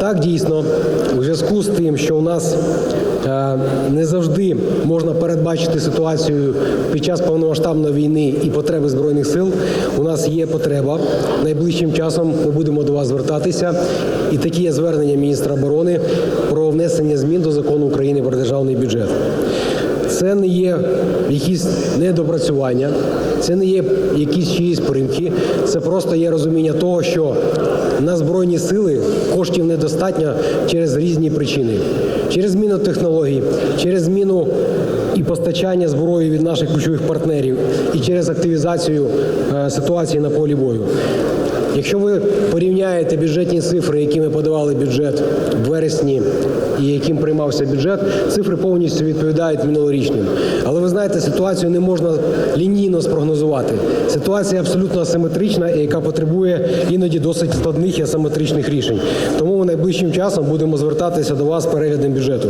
Так, дійсно, у зв'язку з тим, що у нас е, не завжди можна передбачити ситуацію під час повномасштабної війни і потреби збройних сил, у нас є потреба. Найближчим часом ми будемо до вас звертатися. І такі є звернення міністра оборони про внесення змін до закону України про державний бюджет. Це не є якісь недопрацювання, це не є якісь чиїсь примхи, це просто є розуміння того, що на збройні сили коштів недостатньо через різні причини, через зміну технологій, через зміну і постачання зброї від наших ключових партнерів, і через активізацію е, ситуації на полі бою. Якщо ви порівняєте бюджетні цифри, які ми подавали бюджет в вересні і яким приймався бюджет, цифри повністю відповідають минулорічним. Але ви знаєте, ситуацію не можна лінійно спрогнозувати. Ситуація абсолютно асиметрична, і яка потребує іноді досить складних і асиметричних рішень. Тому ми найближчим часом будемо звертатися до вас з переглядом бюджету.